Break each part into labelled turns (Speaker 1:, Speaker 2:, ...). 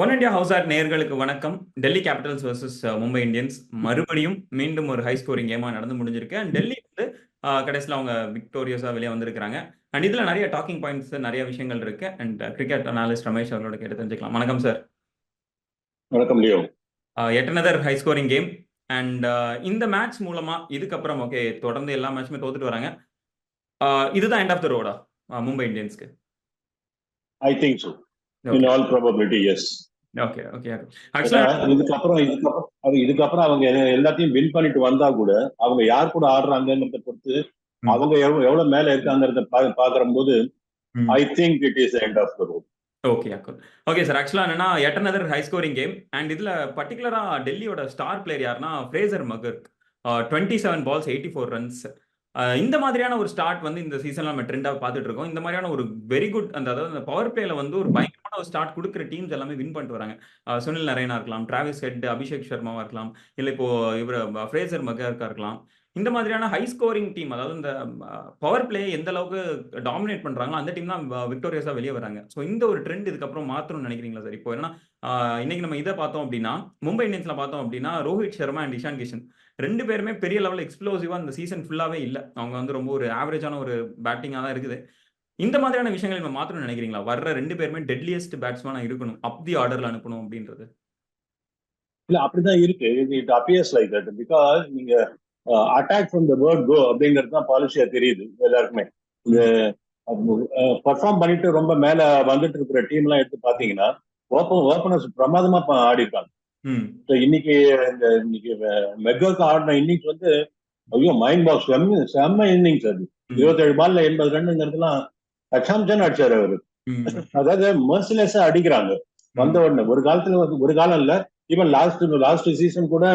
Speaker 1: One India house ஆர்ட் நேயர்களுக்கு வணக்கம். Delhi Capitals versus Mumbai Indians மறுபடியும் மீண்டும் ஒரு ஹை ஸ்கோரிங் கேமா நடந்து முடிஞ்சிருக்கு. அண்ட் டெல்லி வந்து கடைசியில் அவங்க விக்டோரியஸாக வெளியே வந்திருக்காங்க அண்ட் இதில் நிறைய டாக்கிங் பாயிண்ட்ஸ் நிறைய விஷயங்கள் இருக்கு. அண்ட் கிரிக்கெட் அனாலிஸ்ட் ரமேஷ் அவர்களோட கேட்டு தெரிஞ்சுக்கலாம். வணக்கம் சார்
Speaker 2: வணக்கம் Leo.
Speaker 1: It another high scoring game and இந்த மேட்ச் மூலமா இதுக்கப்புறம் ஓகே தொடர்ந்து எல்லா மேட்சுமே தோத்துட்டு வராங்க. Uh, இதுதான் எண்ட் ஆஃப் த ரோடா Mumbai இந்தியன்ஸ்க்கு
Speaker 2: I think so in all probability yes
Speaker 1: okay okay
Speaker 2: இதுக்கப்புறம் இதுக்கப்புறம் அது இதுக்கப்புறம் அவங்க எல்லாத்தையும் வின் பண்ணிட்டு வந்தா கூட அவங்க யார் கூட ஆடுறாங்கன்றத பொறுத்து. அவங்க எவ்வளவு எவ்வளவு மேல இருக்காங்கிறத பாக்குற போது. I think it is end of the road
Speaker 1: okay அக்கல் okay sir ஆக்சுவலாக என்னன்னா it another high scoring game and இதில் பர்டிகுலராக டெல்லியோட ஸ்டார் பிளேயர் யாருன்னா Fraser McGurk twenty seven balls eighty four runs இந்த மாதிரியான ஒரு ஸ்டார்ட் வந்து இந்த சீசன்ல நம்ம ட்ரெண்டாக பார்த்துட்டு இருக்கோம். இந்த மாதிரியான ஒரு வெரி குட் அந்த அதாவது அந்த பவர் பிளேல வந்து ஒரு பயங்கரமான ஒரு ஸ்டார்ட் கொடுக்குற டீம்ஸ் எல்லாமே வின் பண்ணிட்டு வராங்க. சுனில் நரேனா இருக்கலாம் டிராவிஸ் ஹெட் அபிஷேக் சர்மாவா இருக்கலாம் இல்லை இப்போ இவர் ஃப்ரேசர் மகர்க்கா இருக்கலாம். இந்த மாதிரியான ஹை ஸ்கோரிங் டீம் அதாவது இந்த பவர் பிளே எந்த அளவுக்கு டாமினேட் பண்றாங்களோ அந்த டீம் தான் விக்டோரியஸா வெளியே வராங்க. ஸோ இந்த ஒரு ட்ரெண்ட் இதுக்கப்புறம் மாற்றணும்னு நினைக்கிறீங்களா சார் இப்போ என்னன்னா இன்னைக்கு நம்ம இதை பார்த்தோம் அப்படின்னா மும்பை இந்தியன்ஸ்ல பார்த்தோம் அப்படின்னா ரோஹித் சர்மா அண்ட் இஷான் கிஷன். ரெண்டு பேருமே பெரிய லெவலில் எக்ஸ்ப்ளோசிவாக இந்த சீசன் ஃபுல்லாவே இல்லை. அவங்க வந்து ரொம்ப ஒரு ஆவரேஜான ஒரு பேட்டிங்காக தான் இருக்குது. இந்த மாதிரியான விஷயங்கள் நம்ம மாற்றணும்னு நினைக்கிறீங்களா? வர்ற ரெண்டு பேருமே டெட்லியஸ்ட் பேட்ஸ்மேனாக இருக்கணும். அப் தி ஆர்டர்ல அனுப்பணும் அப்படின்றது.
Speaker 2: இல்ல அப்படிதான் இருக்கு. It appears like that because நீங்க attack from the word go அப்படிங்கிறது தான் பாலிசியா தெரியுது எல்லாருக்குமே. இந்த பர்ஃபார்ம் பண்ணிட்டு ரொம்ப மேல வந்துட்டு இருக்கிற டீம் எல்லாம் எடுத்து பாத்தீங்கன்னா ஓப்பன் ஓப்பனர்ஸ் பிரமாதமா ஆடி இருக்காங்க இன்னைக்கு இந்த இன்னைக்கு மெக்கோக்கு ஆடின இன்னிங்ஸ் வந்து ஐயோ மைண்ட் பாக்ஸ் செம்ம செம்ம இன்னிங்ஸ் அது. இருபத்தேழு பால்ல எண்பது ரன்னுங்கிறதுலாம் அச்சாம்சன் அடிச்சாரு அவரு. அதாவது மர்சிலெஸ்ஸா அடிக்கிறாங்க. வந்த உடனே. ஒரு காலத்துல வந்து ஒரு காலம் இல்ல. ஈவன் லாஸ்ட் லாஸ்ட் சீசன் கூட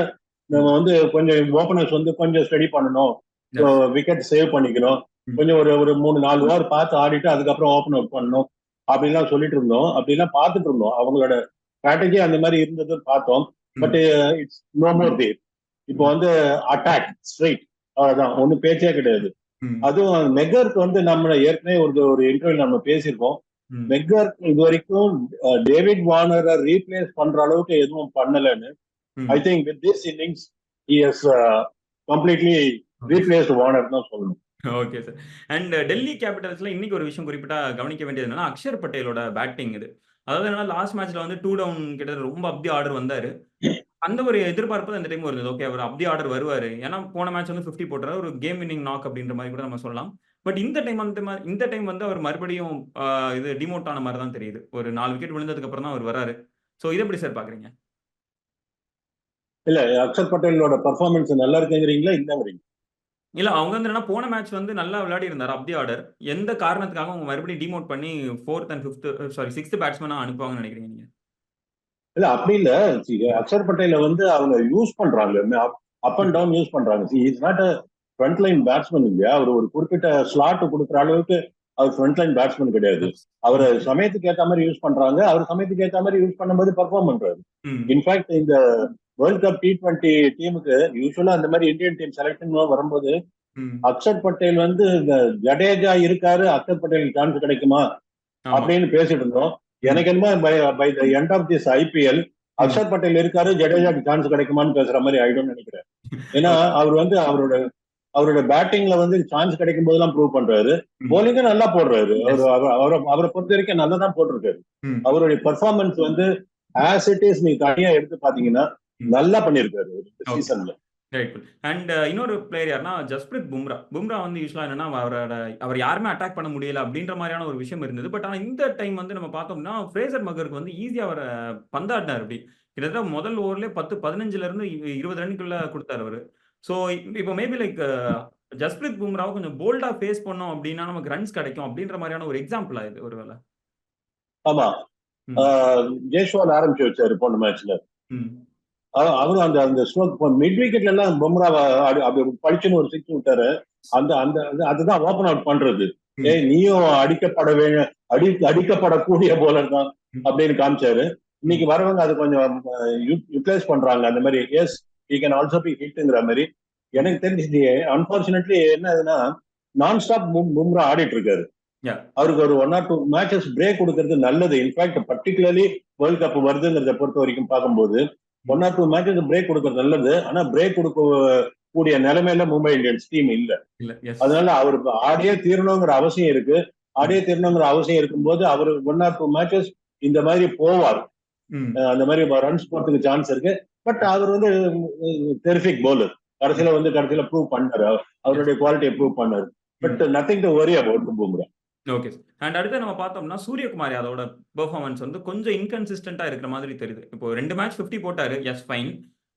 Speaker 2: நம்ம வந்து கொஞ்சம் ஓப்பனர்ஸ் வந்து கொஞ்சம் ஸ்டடி பண்ணணும். விக்கெட் சேவ் பண்ணிக்கணும். கொஞ்சம் ஒரு ஒரு மூணு நாலு ஓவர் பார்த்து ஆடிட்டு அதுக்கப்புறம் ஓப்பன் அவுட் பண்ணணும். அப்படிலாம் சொல்லிட்டு இருந்தோம். அப்படிலாம் பார்த்துட்டு இருந்தோம். அவங்களோட ஸ்ட்ராட்டஜி அந்த மாதிரி இருந்தது பார்த்தோம். But it's no more there இப்போ வந்து அட்டாக் ஸ்ட்ரைட் அவ்வளவுதான். ஒன்றும் பேச்சே கிடையாது. அதுவும் மெகருக்கு வந்து நம்ம ஏற்கனவே ஒரு ஒரு இன்டர்வியூ நம்ம பேசியிருக்கோம். மெக்கர் இது வரைக்கும் டேவிட் வார்னரை ரீப்ளேஸ் பண்ற அளவுக்கு எதுவும் பண்ணலன்னு. I think with this innings is completely replaced Warner தான் சொல்லணும்.
Speaker 1: ஓகே சார் அண்ட் டெல்லி கேபிட்டல்ஸ்ல இன்னைக்கு ஒரு விஷயம் குறிப்பிட்டா கவனிக்க வேண்டியது என்னன்னா அக்ஷர் பட்டேலோட பேட்டிங் இது. அதாவது என்னன்னா லாஸ்ட் மேட்ச்ல வந்து டூ டவுன் கிட்ட ரொம்ப அப்தி ஆர்டர் வந்தாரு. அந்த ஒரு எதிர்பார்ப்பு அந்த டைம் இருந்தது. ஓகே அவர் அப்தி ஆர்டர் வருவாரு. ஏன்னா போன மேட்ச் வந்து ஃபிஃப்டி போட்டுறாரு. ஒரு கேம் வின்னிங் நாக் அப்படின்ற மாதிரி கூட நம்ம சொல்லலாம். பட் இந்த டைம் அந்த மாதிரி இந்த டைம் வந்து அவர் மறுபடியும் ஆஹ், இது டிமோட் ஆன மாதிரி தான் தெரியுது. ஒரு நாலு விக்கெட் விழுந்ததுக்கு அப்புறம் தான் அவர் வராரு. ஸோ இதை எப்படி சார் பாக்குறீங்க?
Speaker 2: இல்ல அக்ஷர் பட்டேலோட பர்ஃபார்மன்ஸ் நல்லா இருக்குங்கிறீங்களா? இல்லைங்கிறீங்க
Speaker 1: இல்ல அவங்க வந்து என்னன்னா போன மேட்ச் வந்து நல்லா விளையாடி இருந்தார் அப்தி ஆர்டர் எந்த காரணத்துக்காக அவங்க மறுபடியும் டிமோட் பண்ணி fourth and fifth sorry sixth பேட்ஸ்மேனா அனுப்புவாங்கன்னு நினைக்கிறீங்க நீங்க?
Speaker 2: இல்ல அப்படி இல்ல. அக்ஷர் பட்டேல வந்து அவங்க யூஸ் பண்றாங்க அப் அண்ட் டவுன் யூஸ் பண்றாங்க. Is not a front line batsman இல்லையா? அவர் ஒரு குறிப்பிட்ட ஸ்லாட் கொடுக்குற அளவுக்கு அவர் ஃப்ரண்ட் லைன் பேட்ஸ்மேன் கிடையாது. அவர் சமயத்துக்கு ஏத்த மாதிரி யூஸ் பண்றாங்க. அவர் சமயத்துக்கு ஏத்த மாதிரி யூஸ் பண்ணும்போது பர்ஃபார்ம் பண்றாரு. இன்ஃபேக்ட் இந்த வேர்ல்ட் கப் டி டுவெண்ட்டி டீமுக்கு யூஸ்வலா அந்த மாதிரி இந்தியன் டீம் செலக்ஷன் வரும்போது அக்ஷர் பட்டேல் வந்து இந்த ஜடேஜா இருக்காரு அக்ஷர் பட்டேல் சான்ஸ் கிடைக்குமா. அப்படின்னு பேசிட்டு இருந்தோம் எனக்கு என்னமோ by the end of this IPL Axar Patel இருக்காரு ஜடேஜாக்கு சான்ஸ் கிடைக்குமான்னு பேசுற மாதிரி ஆயிடும்னு நினைக்கிறேன் ஏன்னா அவர் வந்து அவரோட அவரோட பேட்டிங்ல வந்து சான்ஸ் கிடைக்கும் போதெல்லாம் ப்ரூவ் பண்றாரு. போலிங்கும் நல்லா போடுறாரு அவர் அவர்- அவரை பொறுத்த வரைக்கும் நல்லா தான் போட்டிருக்காரு. அவருடைய பெர்ஃபார்மன்ஸ் வந்து ஆஸ் இட் இஸ் நீங்க தனியா எடுத்து பாத்தீங்கன்னா. நல்லா பண்ணிருக்காரு. சீசன்ல
Speaker 1: அண்ட் இன்னொரு பிளேயர் யாருன்னா ஜஸ்பிரித் பும்ரா பும்ரா வந்து யூஸ்வலா என்னன்னா அவரோட அவர் யாருமே அட்டாக் பண்ண முடியல அப்படின்ற மாதிரியான ஒரு விஷயம் இருந்தது. பட் ஆனா இந்த டைம் வந்து நம்ம பார்த்தோம்னா ஃப்ரேசர் மகருக்கு வந்து ஈஸியா அவரை பந்தாடினார் அப்படி. கிட்டத்தட்ட முதல் ஓவர்லேயே பத்து பதினஞ்சுல இருந்து இருபது ரன்னுக்குள்ள கொடுத்தாரு அவரு. ஸோ இப்போ மேபி லைக் ஜஸ்பிரித் பும்ராவை கொஞ்சம் போல்டா ஃபேஸ் பண்ணோம் அப்படின்னா நமக்கு ரன்ஸ் கிடைக்கும் அப்படின்ற மாதிரியான ஒரு எக்ஸாம்பிளா இது ஒருவேளை
Speaker 2: ஆமா. ஜெய்ஸ்வால் ஆரம்பிச்சு வச்சாரு போன மேட்ச்ல அவரும் அந்த அந்த ஸ்ட்ரோக் மிட் விக்கெட்ல எல்லாம் பும்ரா அப்படி படிச்சுன்னு ஒரு சிக்ஸ் விட்டாரு. அந்த அந்த அது- அதுதான் ஓபன் அவுட் பண்றது. ஏய் நீயும் அடிக்கப்பட வே அடி அடிக்கப்படக்கூடிய போலர் தான். அப்படின்னு காமிச்சாரு. இன்னைக்கு வரவங்க அது கொஞ்சம் யூட்டிலைஸ் பண்றாங்க. அந்த மாதிரி as he can also be ஹிட்ங்கிற மாதிரி. எனக்கு தெரிஞ்சு அன்பார்ச்சுனேட்லி என்ன ஆகுதுன்னா நான் ஸ்டாப் பும்ரா ஆடிட்டு இருக்காரு. அவருக்கு ஒரு one or two matches break கொடுக்கறது நல்லது. In fact particularly world cup வருதுங்கிறத பொறுத்த வரைக்கும் பார்க்கும்போது one or two matches break கொடுக்கறது நல்லது. ஆனா பிரேக் கொடுக்க கூடிய நிலைமையில மும்பை இந்தியன்ஸ் டீம் இல்ல. அதனால அவருக்கு ஆடியே தீரணுங்கிற அவசியம் இருக்கு. ஆடியே தீரணுங்கிற அவசியம் இருக்கும்போது அவர் ஒன் ஆர் டூ மேட்சஸ் இந்த மாதிரி போவார். அந்த மாதிரி ரன்ஸ் போறதுக்கு சான்ஸ் இருக்கு. பட் அவர் வந்து டெரிஃபிக் bowler. கடைசியில வந்து கடைசியில ப்ரூவ் பண்ணாரு. அவர்- அவருடைய குவாலிட்டியை ப்ரூவ் பண்ணாரு. But nothing to worry about Bumrah
Speaker 1: okay sir and அடுத்து நம்ம பார்த்தோம்னா சூரியகுமார் யாதவோட பெர்ஃபார்மன்ஸ் வந்து கொஞ்சம் இன்கன்சிஸ்டண்டா இருக்கிற மாதிரி தெரியுது. இப்போ ரெண்டு மேட்ச் 50 போட்டாரு. எஸ் ஃபைன்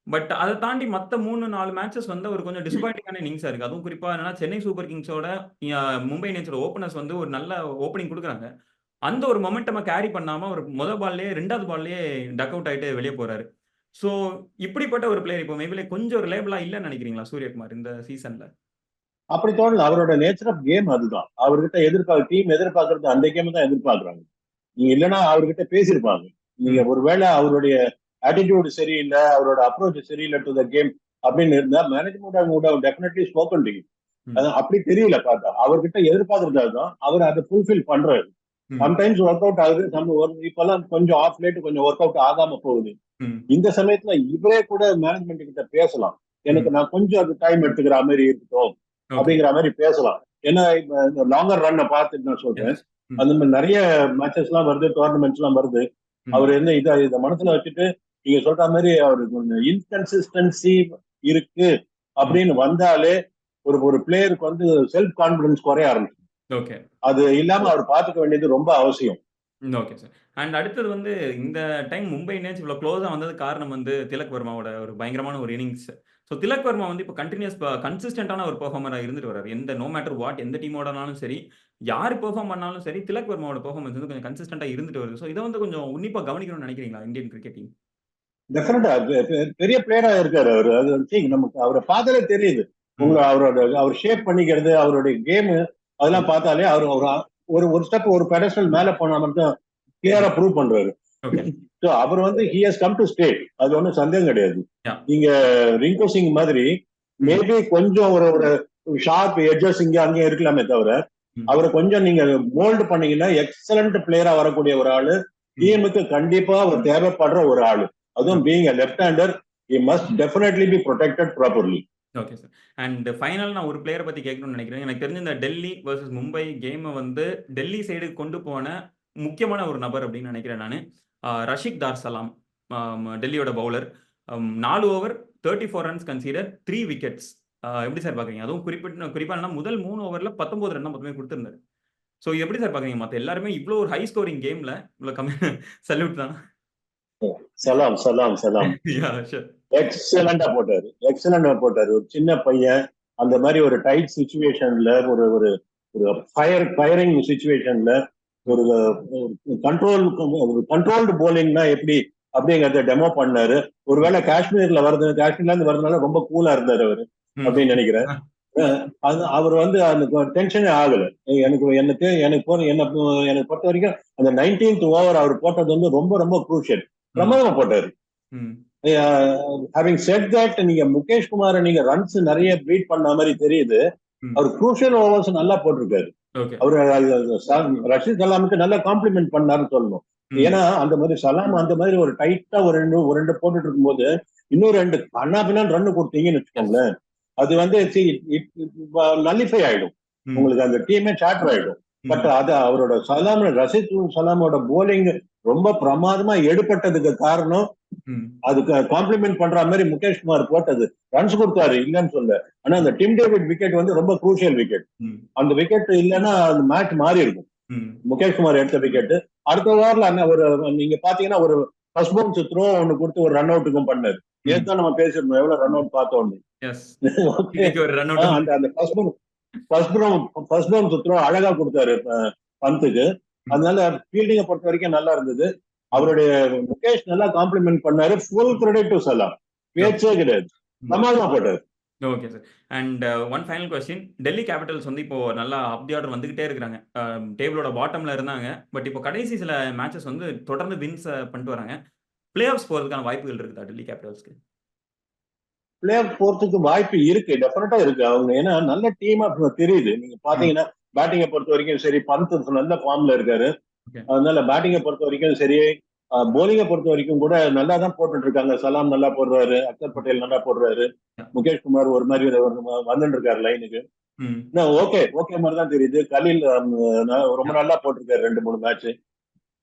Speaker 1: பட் அதை தாண்டி மற்ற மூணு நாலு மேட்சஸ் வந்து ஒரு கொஞ்சம் டிசப்பாயிண்டிங்கான இன்னிங்ஸா இருக்கு. அதுவும் குறிப்பா என்னன்னா சென்னை சூப்பர் கிங்ஸோட மும்பை இந்தியன்ஸோட ஓப்பனர்ஸ் வந்து ஒரு நல்ல ஓப்பனிங் கொடுக்குறாங்க. அந்த ஒரு மொமெண்டமை கேரி பண்ணாம ஒரு முத பால்லேயே ரெண்டாவது பால்லேயே டக் அவுட் ஆயிட்டு வெளியே போறாரு. ஸோ இப்படிப்பட்ட ஒரு பிளேயர் இப்போ மேபிலே கொஞ்சம் ரிலேபிளா இல்லைன்னு நினைக்கிறீங்களா சூரியகுமார் இந்த சீசன்ல
Speaker 2: அப்படி தோணல. அவரோட நேச்சர் ஆஃப் கேம் அதுதான். அவர்கிட்ட எதிர்பார்க்க டீம் எதிர்பார்க்கறது அந்த கேம் தான் எதிர்பார்க்கறாங்க. நீங்க இல்லைன்னா அவர்கிட்ட பேசியிருப்பாங்க. நீங்க ஒருவேளை அவருடைய ஆட்டிடியூட் சரியில்லை அவரோட அப்ரோச் சரியில்லை டு த கேம் அப்படின்னு இருந்தா மேனேஜ்மெண்ட் கூட டெஃபினெட்லி ஸ்போக்கன் டு
Speaker 1: ம்.
Speaker 2: அது அப்படி தெரியல பார்த்தா. அவர்கிட்ட எதிர்பார்க்கறது அதுதான் அவர் அதை ஃபுல்ஃபில் பண்றாரு. சம்டைம்ஸ் ஒர்க் அவுட் ஆகுது. நம்ம இப்பெல்லாம் கொஞ்சம் ஆஃப் லேட் கொஞ்சம் ஒர்க் அவுட் ஆகாம போகுது. இந்த சமயத்துல இவரே கூட மேனேஜ்மெண்ட் கிட்ட பேசலாம். எனக்கு நான் கொஞ்சம் அது டைம் எடுத்துக்கிற மாதிரி இருக்கட்டும். அப்படிங்கிற மாதிரி பேசலாம். ஏன்னா இந்த லாங்கர் ரன்னை பார்த்துட்டு நான் சொல்றேன். அந்த மாதிரி நிறைய மேட்சஸ் எல்லாம் வருது டோர்னமெண்ட்ஸ் எல்லாம் வருது. அவர் என்ன இதை இதை மனசுல வச்சுட்டு நீங்க சொல்ற மாதிரி அவருக்கு இன்கன்சிஸ்டன்சி இருக்கு அப்படின்னு வந்தாலே ஒரு ஒரு பிளேயருக்கு வந்து செல்ஃப் கான்பிடன்ஸ் குறைய ஆரம்பிச்சு
Speaker 1: ஓகே
Speaker 2: அது இல்லாம அவர் பாத்துக்க வேண்டியது ரொம்ப அவசியம்.
Speaker 1: ஓகே சார் அண்ட் அடுத்தது வந்து இந்த டைம் மும்பை இந்தியன்ஸ் இவ்வளோ க்ளோஸாக வந்தது காரணம் வந்து திலக் வர்மாவோட ஒரு பயங்கரமான ஒரு இன்னிங்ஸ் ஸோ திலக் வர்மா வந்து இப்போ கண்டினியூஸ் கன்சிஸ்டன்டான ஒரு பெர்ஃபார்மராக இருந்துட்டு வராரு எந்த நோ மேட்டர் வாட் எந்த டீமோடனாலும் சரி யார் பெர்ஃபார்ம் பண்ணாலும் சரி திலக் வர்மாவோட பெர்ஃபார்மன்ஸ் வந்து கொஞ்சம் கன்சிஸ்டன்டாக இருந்துட்டு வருது. ஸோ இதை வந்து கொஞ்சம் உன்னிப்பாக கவனிக்கணும்னு நினைக்கிறீங்களா இந்தியன் கிரிக்கெட் டீம்
Speaker 2: டெஃபினட்டா பெரிய பிளேயரா இருக்காரு அவரு. அது நமக்கு அவரை பார்த்தாலே தெரியுது. உங்களை அவரோட அவர் ஷேப் பண்ணிக்கிறது அவருடைய கேம் அதெல்லாம் பார்த்தாலே அவர் ஒரு ஒரு ஒரு ஸ்டெப் ஒரு பெடஸ்டல் மேல போனா மட்டும் கிளியரா ப்ரூவ் பண்றாரு. ஸோ அவர் வந்து he has come to stay அது ஒன்றும் சந்தேகம் கிடையாது. நீங்க ரிங்கு சிங் மாதிரி மேபி கொஞ்சம் ஒரு ஒரு ஷார்ப் எட்ஜஸ் இங்க அங்கேயும் இருக்கலாமே தவிர
Speaker 1: ம்.
Speaker 2: அவரை கொஞ்சம் நீங்க மோல்டு பண்ணீங்கன்னா எக்ஸலண்ட் பிளேயரா வரக்கூடிய ஒரு ஆளு டீமுக்கு கண்டிப்பா அவர் தேவைப்படுற ஒரு ஆளு. அதுவும் being left hander he must definitely be protected properly
Speaker 1: okay sir and final நான் ஒரு பிளேயரை பற்றி கேட்கணும்னு நினைக்கிறேன். எனக்கு தெரிஞ்ச இந்த டெல்லி வர்சஸ் மும்பை கேமை வந்து டெல்லி சைடு கொண்டு போன முக்கியமான ஒரு நபர் அப்படின்னு நினைக்கிறேன் நான். ரஷிக் தார் சலாம் ஆம், டெல்லியோட பவுலர். நாலு over thirty four runs conceded three wickets எப்படி சார் பார்க்குறீங்க அதுவும் குறிப்பிட்ட குறிப்பாக முதல் மூணு ஓவரில் பத்தொம்போது ரன் மொத்தமே கொடுத்துருந்தாரு. ஸோ எப்படி சார் பார்க்குறீங்க மற்ற எல்லாருமே இவ்வளோ ஒரு ஹை ஸ்கோரிங் கேமில் இவ்வளோ கம்மி சல்யூட் தான்.
Speaker 2: சலாம் சலாம் சலாம். எக்ஸலண்டா போட்டாரு. எக்ஸலண்டா போட்டாரு. ஒரு சின்ன பையன் அந்த மாதிரி ஒரு டைட் சுச்சுவேஷன்ல ஒரு ஒரு ஒரு ஃபயர் ஃபயரிங் சுச்சுவேஷன்ல ஒரு கண்ட்ரோல் ஒரு கண்ட்ரோல்டு போலிங்னா எப்படி அப்படிங்கறத டெமோ பண்ணாரு. ஒருவேளை காஷ்மீர்ல வருது காஷ்மீர்ல இருந்து வரதுனால ரொம்ப கூலா இருந்தாரு அவரு அப்படின்னு நினைக்கிறேன். அது அவர் வந்து அந்த டென்ஷனே ஆகல. எனக்கு எனக்கு எனக்கு போன என்ன எனக்கு பொறுத்த வரைக்கும் அந்த நைன்டீன்த் ஓவர் அவர் போட்டது வந்து ரொம்ப ரொம்ப குரூஷியல் பிரமாதமா போட்டாரு. ஹேவிங் செட் தட் நீங்க முகேஷ் குமாரை நீங்க ரன்ஸ் நிறைய பீட் பண்ண மாதிரி தெரியுது. அவர் குரூஷியல் ஓவர்ஸ் நல்லா போட்டிருக்காரு. அவர் ரஷீத் சலாமுக்கு நல்ல காம்ப்ளிமெண்ட் பண்ணாருன்னு சொல்லணும். ஏன்னா அந்த மாதிரி சலாம் அந்த மாதிரி ஒரு டைட்டா ஒரு ரெண்டு ஒரு ரெண்டு போட்டுட்டு இருக்கும்போது இன்னும் ரெண்டு கண்ணா பின்னா ரன் கொடுத்தீங்கன்னு வச்சுக்கோங்களேன் அது வந்து நல்லிஃபை ஆயிடும். உங்களுக்கு அந்த டீமே சாட்டர் ஆயிடும். பட் அது அவரோட சலாம் ரஷீத் சலாமோட போலிங் ரொம்ப பிரமாதமா எடுப்பட்டதுக்கு காரணம் அதுக்கு காம்ப்ளிமெண்ட் பண்ற மாதிரி முகேஷ் குமார் போட்டது. ரன்ஸ் கொடுத்தாரு இல்லைன்னு சொல்ல ஆனா அந்த டிம் டேவிட் விக்கெட் வந்து ரொம்ப குரூஷியல் விக்கெட் அந்த விக்கெட் இல்லைன்னா அந்த மேட்ச் மாறி இருக்கும் முகேஷ் குமார் எடுத்த விக்கெட் அடுத்த ஓவர்ல அந்த ஒரு நீங்க பாத்தீங்கன்னா ஒரு ஃபர்ஸ்ட் பவுன்ஸ் த்ரோ ஒன்னு கொடுத்து ஒரு ரன் அவுட்டுக்கும் பண்ணாரு. ஏற்கனவே நம்ம பேசிருந்தோம் எவ்வளவு ரன் அவுட் பார்த்தோம் அந்த அந்த ஃபர்ஸ்ட் பவுன் ஃபர்ஸ்ட் பவுன் ஃபர்ஸ்ட் பவுன் த்ரோ அழகா கொடுத்தாரு பந்துக்கு. அதனால ஃபீல்டிங்கை பொறுத்த வரைக்கும் நல்லா இருந்தது. அவருடைய முகேஷ் நல்லா காம்ப்ளிமெண்ட் பண்ணாரு. ஃபுல் கிரெடிட் டு சலாம் பேச்சே கிடையாது. போட்டாரு
Speaker 1: okay sir and one final question Delhi Capitals வந்து இப்போ நல்லா அப் தி ஆர்டர் வந்துகிட்டே இருக்கிறாங்க. டேபிளோட பாட்டம்ல இருந்தாங்க. பட் இப்போ கடைசி சில மேட்சஸ் வந்து தொடர்ந்து வின்ஸ் பண்ணிட்டு வராங்க. பிளே ஆஃப்ஸ் போறதுக்கான வாய்ப்புகள் இருக்குதா டெல்லி கேபிட்டல்ஸ்க்கு
Speaker 2: பிளே ஆஃப் போறதுக்கு வாய்ப்பு இருக்கு. டெஃபினட்டா இருக்கு. அவங்க ஏன்னா நல்ல டீமா தெரியுது. நீங்க பாத்தீங்கன்னா பேட்டிங்கை பொறுத்த வரைக்கும் சரி பந்த் நல்ல ஃபார்ம்ல இருக்காரு. அதனால பேட்டிங்கை பொறுத்த வரைக்கும் சரி போலிங்கை பொறுத்த வரைக்கும் கூட நல்லா தான் போட்டுட்டு இருக்காங்க சலாம் நல்லா போடுறாரு அக்சர் பட்டேல் நல்லா போடுறாரு. முகேஷ் குமார் ஒரு மாதிரி வந்துட்டு இருக்காரு லைனுக்கு. ஓகே ஓகே மாதிரி தான் தெரியுது. கலில் ரொம்ப நல்லா போட்டிருக்காரு ரெண்டு மூணு மேட்ச்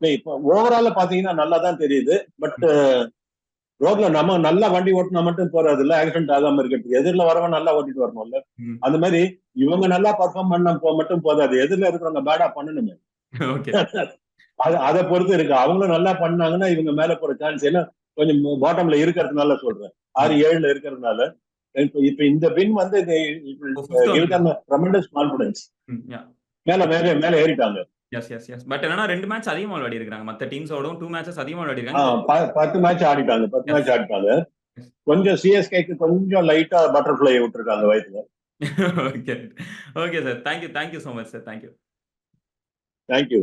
Speaker 2: இப்போ ஓவரால பாத்தீங்கன்னா நல்லா தான் தெரியுது. பட் ரோட்ல நம்ம நல்லா வண்டி ஓட்டினா மட்டும் போறாது இல்ல ஆக்சிடென்ட் ஆகாம இருக்கிறதுக்கு. எதிரில் வரவன் நல்லா ஓட்டிட்டு வரணும்ல. அந்த மாதிரி இவங்க நல்லா பர்ஃபார்ம் பண்ண போ- மட்டும் போதாது. எதிரில் இருக்கிறவங்க பேடா பண்ணணுமே. அது அதை பொறுத்து இருக்கு. அவங்களும் நல்லா பண்ணாங்கன்னா இவங்க மேல போற சான்ஸ் ஏன்னா கொஞ்சம் பாட்டம்ல இருக்கிறதுனால சொல்றேன். ஆறு ஏழுல இருக்கிறதுனால. இப்ப இந்த வின் வந்து ட்ரமெண்டஸ் கான்பிடன்ஸ். மேல மேல மேல ஏறிட்டாங்க.
Speaker 1: எஸ் எஸ் எஸ் பட் என்னன்னா ரெண்டு மேட்ச் அதிகமா விளையாடி இருக்காங்க. மத்த டீம்ஸோடவும் டூ மேட்சஸ் அதிகமா விளையாடி இருக்காங்க.
Speaker 2: பத்து மேட்ச் ஆடிட்டாங்க. பத்து மேட்ச் ஆடிட்டாங்க. கொஞ்சம் சிஎஸ்கேக்கு கொஞ்சம் லைட்டா பட்டர்ஃபிளை விட்டுருக்காங்க வயசுல
Speaker 1: okay okay sir thank you thank you so much sir thank you
Speaker 2: thank you